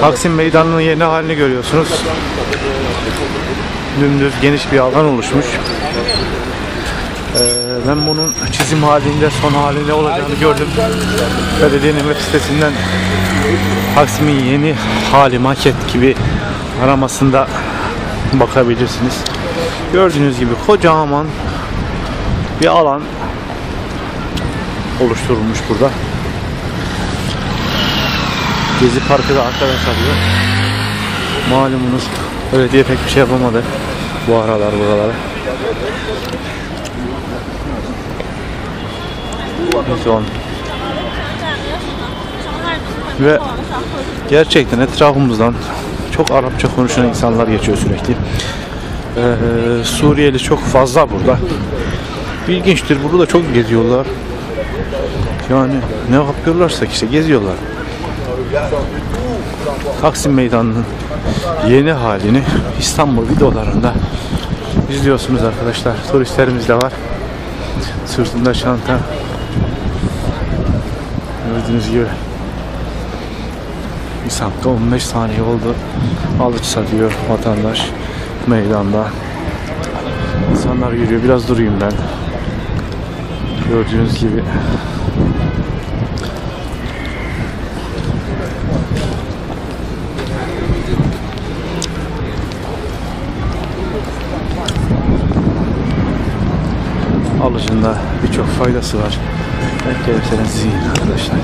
Taksim Meydanı'nın yeni halini görüyorsunuz. Dümdüz geniş bir alan oluşmuş. Ee, ben bunun çizim halinde son halinde olacağını gördüm. Belediyenin web sitesinden Taksim'in yeni hali maket gibi aramasında bakabilirsiniz. Gördüğünüz gibi kocaman bir alan oluşturulmuş burada. Gezi Parkı da arkada kalıyor. Malumunuz belediye pek bir şey yapamadı bu aralar buralara. Neyse on. Ve gerçekten etrafımızdan çok Arapça konuşan insanlar geçiyor sürekli. Ee, Suriyeli çok fazla burada. İlginçtir. Burada çok geziyorlar. Yani ne yapıyorlarsa işte geziyorlar. Taksim Meydanı'nın yeni halini İstanbul videolarında izliyorsunuz arkadaşlar. Turistlerimiz de var. Sırtında çanta. Gördüğünüz gibi. Saatte 15 saniye oldu. Alıç satıyor vatandaş meydanda. İnsanlar yürüyor. Biraz durayım ben. Gördüğünüz gibi. Alıcında birçok faydası var. Gelirseniz yiyin arkadaşlar.